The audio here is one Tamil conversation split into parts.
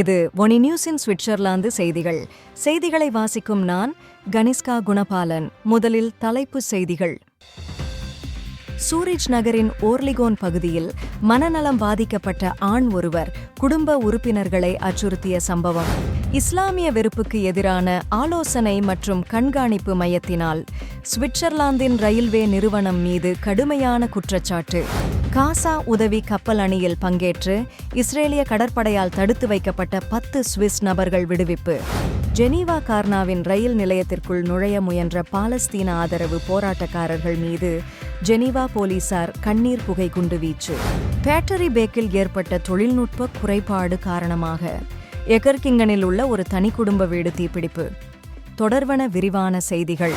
இது ஒனி நியூஸின் சுவிட்சர்லாந்து செய்திகள். செய்திகளை வாசிக்கும் நான் கனிஷ்கா குணபாலன். முதலில் தலைப்புச் செய்திகள். சூரிஜ் நகரின் ஓர்லிகோன் பகுதியில் மனநலம் பாதிக்கப்பட்ட ஆண் ஒருவர் குடும்ப உறுப்பினர்களை அச்சுறுத்திய சம்பவம். இஸ்லாமிய வெறுப்புக்கு எதிரான ஆலோசனை மற்றும் கண்காணிப்பு மையத்தினால் சுவிட்சர்லாந்தின் ரயில்வே நிறுவனம் மீது கடுமையான குற்றச்சாட்டு. காசா உதவி கப்பல் அணியில் பங்கேற்று இஸ்ரேலிய கடற்படையால் தடுத்து வைக்கப்பட்ட பத்து சுவிஸ் நபர்கள் விடுவிப்பு. ஜெனீவா கார்னாவின் ரயில் நிலையத்திற்குள் நுழைய முயன்ற பாலஸ்தீன ஆதரவு போராட்டக்காரர்கள் மீது ஜெனீவா போலீசார் கண்ணீர் புகை குண்டு வீச்சு. பேட்டரி பேக்கில் ஏற்பட்ட தொழில்நுட்ப குறைபாடு காரணமாக எகர்கிங்கனில் உள்ள ஒரு தனி குடும்ப வீடு தீப்பிடிப்பு. தொடர்வன விரிவான செய்திகள்.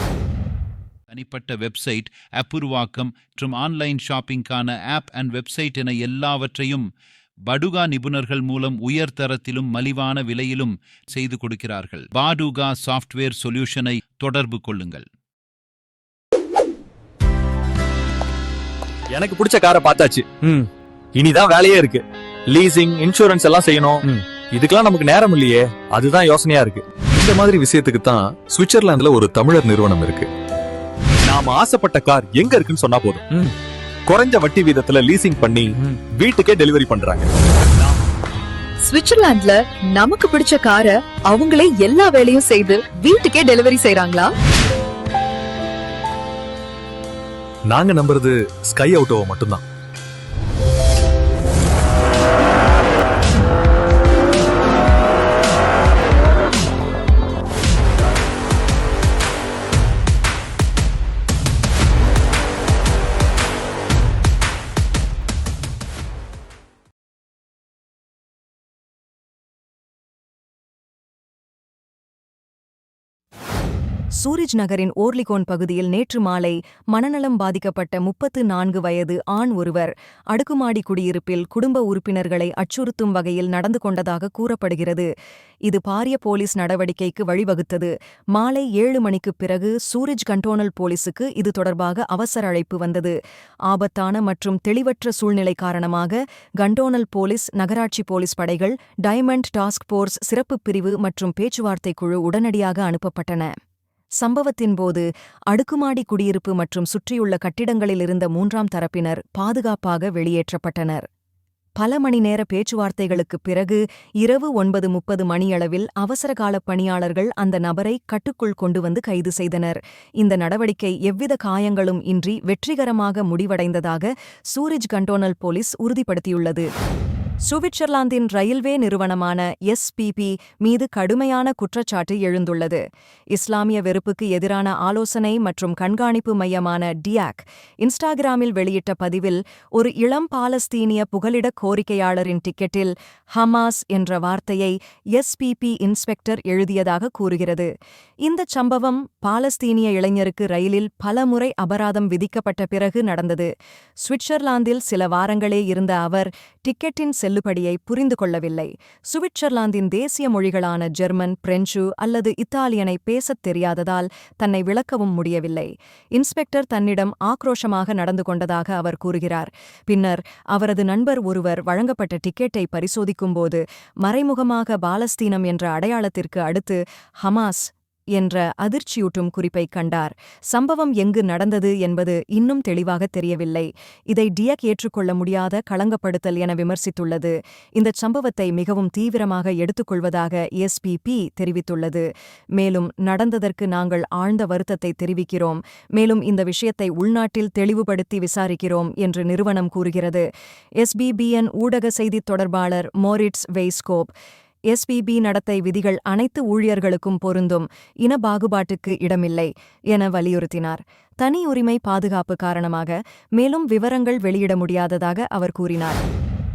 தனிப்பட்ட வெப்சைட் ஆப் உருவாக்கம் மற்றும் ஆன்லைன் ஷாப்பிங்கான ஆப் அண்ட் வெப்சைட் என எல்லாவற்றையும் படுகா நிபுணர்கள் மூலம் உயர் தரத்திலும் மலிவான விலையிலும் செய்து கொடுக்கிறார்கள். பாடுகா சாஃப்ட்வேர் சொல்யூஷனை தொடர்பு கொள்ளுங்கள். எனக்கு பிடிச்ச காரை பார்த்தாச்சு. ம். இனிதான் வேலையே இருக்கு. லீசிங் இன்சூரன்ஸ் எல்லாம் செய்யணும். ம். இதுக்கெல்லாம் நமக்கு நேரம் இல்லையே. அதுதான் யோசனையா இருக்கு. இந்த மாதிரி விஷயத்துக்கு தான் சுவிட்சர்லாந்துல ஒரு தமிழர் நிறுவனம் இருக்கு. நாம ஆசைப்பட்ட கார் எங்க இருக்குன்னு சொன்னா போதும். குறைஞ்ச வட்டி வீதத்துல லீசிங் பண்ணி. வீட்டுக்கே டெலிவரி பண்றாங்க சுவிட்சர்லாந்துல நமக்கு பிடிச்ச காரை அவங்களே எல்லா வேலையும் செய்து வீட்டுக்கே டெலிவரி செய்றாங்களா நாங்க நம்புறது ஸ்கை அவுட்டோவை மட்டும்தான் சூரிஜ் நகரின் ஓர்லிகோன் பகுதியில் நேற்று மாலை மனநலம் பாதிக்கப்பட்ட முப்பத்து நான்கு வயது ஆண் ஒருவர் அடுக்குமாடி குடியிருப்பில் குடும்ப உறுப்பினர்களை அச்சுறுத்தும் வகையில் நடந்து கொண்டதாக கூறப்படுகிறது. இது பாரிய போலீஸ் நடவடிக்கைக்கு வழிவகுத்தது. மாலை ஏழு மணிக்குப் பிறகு சூரிஜ் கண்டோனல் போலீசுக்கு இது தொடர்பாக அவசர அழைப்பு வந்தது. ஆபத்தான மற்றும் தெளிவற்ற சூழ்நிலை காரணமாக கண்டோனல் போலீஸ் நகராட்சி போலீஸ் படைகள் டைமண்ட் டாஸ்க் போர்ஸ் சிறப்பு பிரிவு மற்றும் பேச்சுவார்த்தை குழு உடனடியாக அனுப்பப்பட்டன. சம்பவத்தின் போது அடுக்குமாடி குடியிருப்பு மற்றும் சுற்றியுள்ள கட்டிடங்களில் இருந்த மூன்றாம் தரப்பினர் பாதுகாப்பாக வெளியேற்றப்பட்டனர். பல மணி நேர பேச்சுவார்த்தைகளுக்குப் பிறகு இரவு ஒன்பது முப்பது மணியளவில் அவசரகாலப் பணியாளர்கள் அந்த நபரை கட்டுக்குள் கொண்டு வந்து கைது செய்தனர். இந்த நடவடிக்கை எவ்வித காயங்களும் இன்றி வெற்றிகரமாக முடிவடைந்ததாக சூரஜ் கண்டோனல் போலீஸ் உறுதிப்படுத்தியுள்ளது. சுவிட்சர்லாந்தின் ரயில்வே நிறுவனமான எஸ்பிபி மீது கடுமையான குற்றச்சாட்டு எழுந்துள்ளது. இஸ்லாமிய வெறுப்புக்கு எதிரான ஆலோசனை மற்றும் கண்காணிப்பு மையமான டியாக் இன்ஸ்டாகிராமில் வெளியிட்ட பதிவில் ஒரு இளம் பாலஸ்தீனிய புகலிட கோரிக்கையாளரின் டிக்கெட்டில் ஹமாஸ் என்ற வார்த்தையை எஸ்பிபி இன்ஸ்பெக்டர் எழுதியதாக கூறுகிறது. இந்தச் சம்பவம் பாலஸ்தீனிய இளைஞருக்கு ரயிலில் பலமுறை அபராதம் விதிக்கப்பட்ட பிறகு நடந்தது. சுவிட்சர்லாந்தில் சில வாரங்களே இருந்த அவர் டிக்கெட்டின் செல்லுபடியை புரிந்து கொள்ளவில்லை. சுவிட்சர்லாந்தின் தேசிய மொழிகளான ஜெர்மன் பிரெஞ்சு அல்லது இத்தாலியனை பேசத் தெரியாததால் தன்னை விளக்கவும் முடியவில்லை. இன்ஸ்பெக்டர் தன்னிடம் ஆக்ரோஷமாக நடந்து கொண்டதாக அவர் கூறுகிறார். பின்னர் அவரது நண்பர் ஒருவர் வழங்கப்பட்ட டிக்கெட்டை பரிசோதிக்கும்போது மறைமுகமாக பாலஸ்தீனம் என்ற அடையாளத்திற்கு அடுத்து ஹமாஸ் என்ற அதிர்ச்சியூட்டும் குறிப்பைக் கண்டார். சம்பவம் எங்கு நடந்தது என்பது இன்னும் தெளிவாக தெரியவில்லை. இதை டியக் ஏற்றுக்கொள்ள முடியாத களங்கப்படுத்தல் என விமர்சித்துள்ளது. இந்தச் சம்பவத்தை மிகவும் தீவிரமாக எடுத்துக்கொள்வதாக எஸ்பிபி தெரிவித்துள்ளது. மேலும் நடந்ததற்கு நாங்கள் ஆழ்ந்த வருத்தத்தை தெரிவிக்கிறோம். மேலும் இந்த விஷயத்தை உள்நாட்டில் தெளிவுபடுத்தி விசாரிக்கிறோம் என்று நிறுவனம் கூறுகிறது. எஸ்பிபிஎன் ஊடக செய்தித் தொடர்பாளர் மோரிட்ஸ் வெய்ஸ்கோப் எஸ்பிபி நடத்தை விதிகள் அனைத்து ஊழியர்களுக்கும் பொருந்தும். இன பாகுபாட்டுக்கு இடமில்லை என வலியுறுத்தினார். தனி உரிமை பாதுகாப்பு காரணமாக மேலும் விவரங்கள் வெளியிட முடியாததாக அவர் கூறினார்.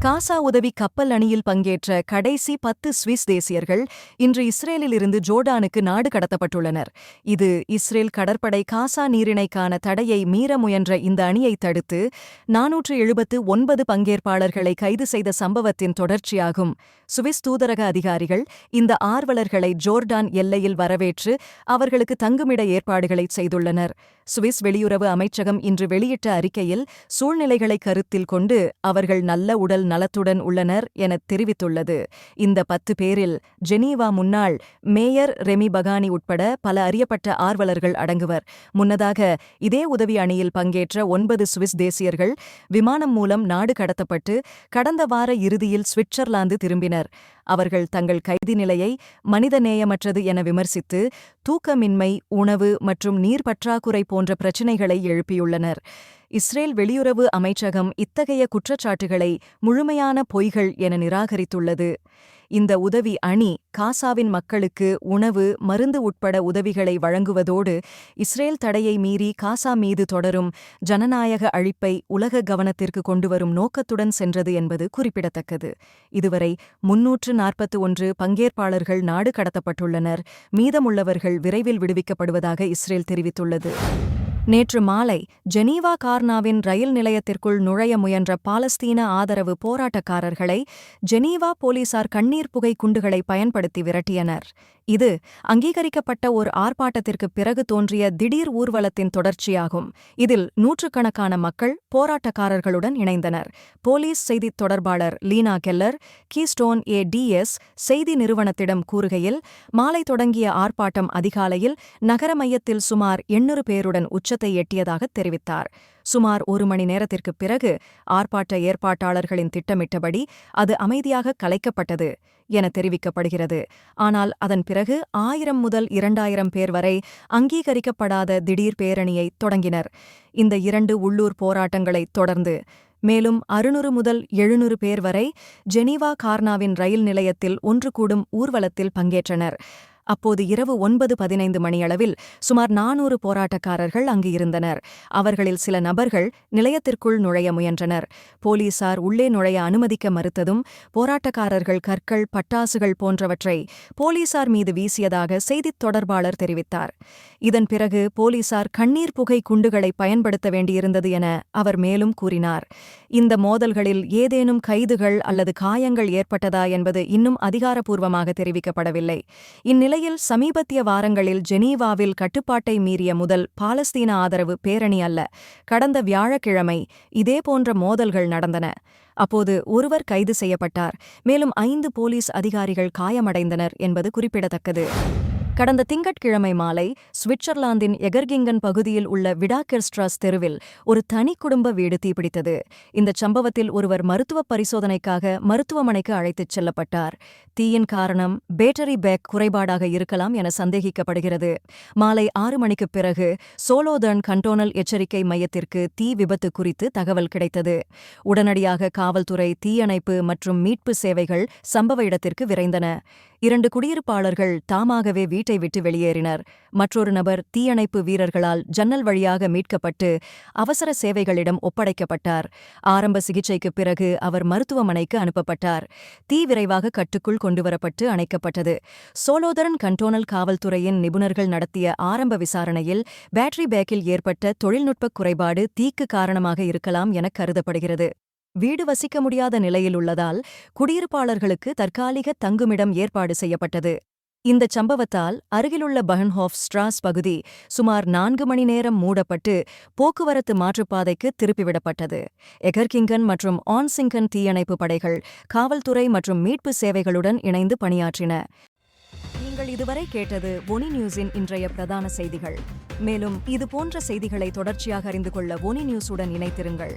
காசா உதவி கப்பல் அணியில் பங்கேற்ற கடைசி பத்து சுவிஸ் தேசியர்கள் இன்று இஸ்ரேலிலிருந்து ஜோர்டானுக்கு நாடு கடத்தப்பட்டுள்ளனர். இது இஸ்ரேல் கடற்படை காசா நீரிணைக்கான தடையை மீற முயன்ற இந்த அணியை தடுத்து நாநூற்று எழுபத்து ஒன்பது பங்கேற்பாளர்களை கைது செய்த சம்பவத்தின் தொடர்ச்சியாகும். சுவிஸ் தூதரக அதிகாரிகள் இந்த ஆர்வலர்களை ஜோர்டான் எல்லையில் வரவேற்று அவர்களுக்கு தங்குமிட ஏற்பாடுகளை செய்துள்ளனர். சுவிஸ் வெளியுறவு அமைச்சகம் இன்று வெளியிட்ட அறிக்கையில் சூழ்நிலைகளை கருத்தில் கொண்டு அவர்கள் நல்ல உடல் நலத்துடன் உள்ளனர் எனத் தெரிவித்துள்ளது. இந்த பத்து பேரில் ஜெனீவா முன்னாள் மேயர் ரெமி பகானி உட்பட பல அறியப்பட்ட ஆர்வலர்கள் அடங்குவர். முன்னதாக இதே உதவி அணியில் பங்கேற்ற ஒன்பது சுவிஸ் தேசியர்கள் விமானம் மூலம் நாடு கடத்தப்பட்டு கடந்த வார இறுதியில் சுவிட்சர்லாந்து திரும்பினர். அவர்கள் தங்கள் கைதி நிலையை மனிதநேயமற்றது என விமர்சித்து தூக்கமின்மை உணவு மற்றும் நீர் பற்றாக்குறை போன்ற பிரச்சினைகளை எழுப்பியுள்ளனர். இஸ்ரேல் வெளியுறவு அமைச்சகம் இத்தகைய குற்றச்சாட்டுகளை முழுமையான பொய்கள் என நிராகரித்துள்ளது. இந்த உதவி அணி காசாவின் மக்களுக்கு உணவு மருந்து உட்பட உதவிகளை வழங்குவதோடு இஸ்ரேல் தடையை மீறி காசா மீது தொடரும் ஜனநாயக அழிப்பை உலக கவனத்திற்கு கொண்டுவரும் நோக்கத்துடன் சென்றது என்பது குறிப்பிடத்தக்கது. இதுவரை முன்னூற்று நாற்பத்து ஒன்று பங்கேற்பாளர்கள் நாடு கடத்தப்பட்டுள்ளனர். மீதமுள்ளவர்கள் விரைவில் விடுவிக்கப்படுவதாக இஸ்ரேல் தெரிவித்துள்ளது. நேற்று மாலை ஜெனீவா கார்னாவின் ரயில் நிலையத்திற்குள் நுழைய முயன்ற பாலஸ்தீன ஆதரவு போராட்டக்காரர்களை ஜெனீவா போலீசார் கண்ணீர் புகை குண்டுகளை பயன்படுத்தி விரட்டியனர். இது அங்கீகரிக்கப்பட்ட ஒரு ஆர்ப்பாட்டத்திற்கு பிறகு தோன்றிய திடீர் ஊர்வலத்தின் தொடர்ச்சியாகும். இதில் நூற்றுக்கணக்கான மக்கள் போராட்டக்காரர்களுடன் இணைந்தனர். போலீஸ் செய்தித் தொடர்பாளர் Lena Keller Keystone A DS செய்தி நிறுவனத்திடம் கூறுகையில் மாலை தொடங்கிய ஆர்ப்பாட்டம் அதிகாலையில் நகர மையத்தில் சுமார் எண்ணூறு பேருடன் உச்சத்தை எட்டியதாக தெரிவித்தார். சுமார் ஒரு மணி நேரத்திற்குப் பிறகு ஆர்ப்பாட்ட ஏற்பாட்டாளர்களின் திட்டமிட்டபடி அது அமைதியாக கலைக்கப்பட்டது என தெரிவிக்கப்படுகிறது. ஆனால் அதன் பிறகு ஆயிரம் முதல் இரண்டாயிரம் பேர் வரை அங்கீகரிக்கப்படாத திடீர் பேரணியை தொடங்கினர். இந்த இரண்டு உள்ளூர் போராட்டங்களைத் தொடர்ந்து மேலும் அறுநூறு முதல் எழுநூறு பேர் வரை ஜெனீவா கார்னாவின் ரயில் நிலையத்தில் ஒன்று கூடும் ஊர்வலத்தில் பங்கேற்றனர். அப்போது இரவு ஒன்பது பதினைந்து மணியளவில் சுமார் நானூறு போராட்டக்காரர்கள் அங்கு இருந்தனர். அவர்களில் சில நபர்கள் நிலையத்திற்குள் நுழைய முயன்றனர். போலீசார் உள்ளே நுழைய அனுமதிக்க மறுத்ததும் போராட்டக்காரர்கள் கற்கள் பட்டாசுகள் போன்றவற்றை போலீசார் மீது வீசியதாக செய்தித் தொடர்பாளர் தெரிவித்தார். இதன் பிறகு போலீசார் கண்ணீர் புகை குண்டுகளை பயன்படுத்த வேண்டியிருந்தது என அவர் மேலும் கூறினார். இந்த மோதல்களில் ஏதேனும் கைதுகள் அல்லது காயங்கள் ஏற்பட்டதா என்பது இன்னும் அதிகாரப்பூர்வமாக தெரிவிக்கப்படவில்லை. இந்நிலை இந்நிலையில் சமீபத்திய வாரங்களில் ஜெனீவாவில் கட்டுப்பாட்டை மீறிய முதல் பாலஸ்தீன ஆதரவு பேரணி அல்ல. கடந்த வியாழக்கிழமை இதேபோன்ற மோதல்கள் நடந்தன. அப்போது ஒருவர் கைது செய்யப்பட்டார். மேலும் ஐந்து போலீஸ் அதிகாரிகள் காயமடைந்தனர் என்பது குறிப்பிடத்தக்கது. கடந்த திங்கட்கிழமை மாலை சுவிட்சர்லாந்தின் எகர்கிங்கன் பகுதியில் உள்ள விடாகெர்ஸ்ட்ராஸ் தெருவில் ஒரு தனி குடும்ப வீடு தீப்பிடித்தது. இந்த சம்பவத்தில் ஒருவர் மருத்துவ பரிசோதனைக்காக மருத்துவமனைக்கு அழைத்துச் செல்லப்பட்டார். தீயின் காரணம் பேட்டரி பேக் குறைபாடாக இருக்கலாம் என சந்தேகிக்கப்படுகிறது. மாலை ஆறு மணிக்குப் பிறகு சோலோதன் கண்டோனல் எச்சரிக்கை மையத்திற்கு தீ விபத்து குறித்து தகவல் கிடைத்தது. உடனடியாக காவல்துறை தீயணைப்பு மற்றும் மீட்பு சேவைகள் சம்பவ இடத்திற்கு விரைந்தன. இரண்டு குடியிருப்பாளர்கள் தாமாகவே வீட்டை விட்டு வெளியேறினர். மற்றொரு நபர் தீயணைப்பு வீரர்களால் ஜன்னல் வழியாக மீட்கப்பட்டு அவசர சேவைகளிடம் ஒப்படைக்கப்பட்டார். ஆரம்ப சிகிச்சைக்குப் பிறகு அவர் மருத்துவமனைக்கு அனுப்பப்பட்டார். தீ விரைவாக கட்டுக்குள் கொண்டுவரப்பட்டு அணைக்கப்பட்டது. சோலோதரன் கண்டோனல் காவல்துறையின் நிபுணர்கள் நடத்திய ஆரம்ப விசாரணையில் பேட்டரி பேக்கில் ஏற்பட்ட தொழில்நுட்ப குறைபாடு தீக்கு காரணமாக இருக்கலாம் என கருதப்படுகிறது. வீடு வசிக்க முடியாத நிலையில் உள்ளதால் குடியிருப்பாளர்களுக்கு தற்காலிக தங்குமிடம் ஏற்பாடு செய்யப்பட்டது. இந்த சம்பவத்தால் அருகிலுள்ள பஹன்ஹாஃப் ஸ்ட்ராஸ் பகுதி சுமார் நான்கு மணி நேரம் மூடப்பட்டு போக்குவரத்து மாற்றுப்பாதைக்கு திருப்பிவிடப்பட்டது. எகர்கிங்கன் மற்றும் ஆன்சிங்கன் தீயணைப்பு படைகள் காவல்துறை மற்றும் மீட்பு சேவைகளுடன் இணைந்து பணியாற்றின. நீங்கள் இதுவரை கேட்டது ஒனி நியூஸின் இன்றைய பிரதான செய்திகள். மேலும் இதுபோன்ற செய்திகளை தொடர்ச்சியாக அறிந்து கொள்ள ஒனி நியூஸுடன் இணைத்திருங்கள்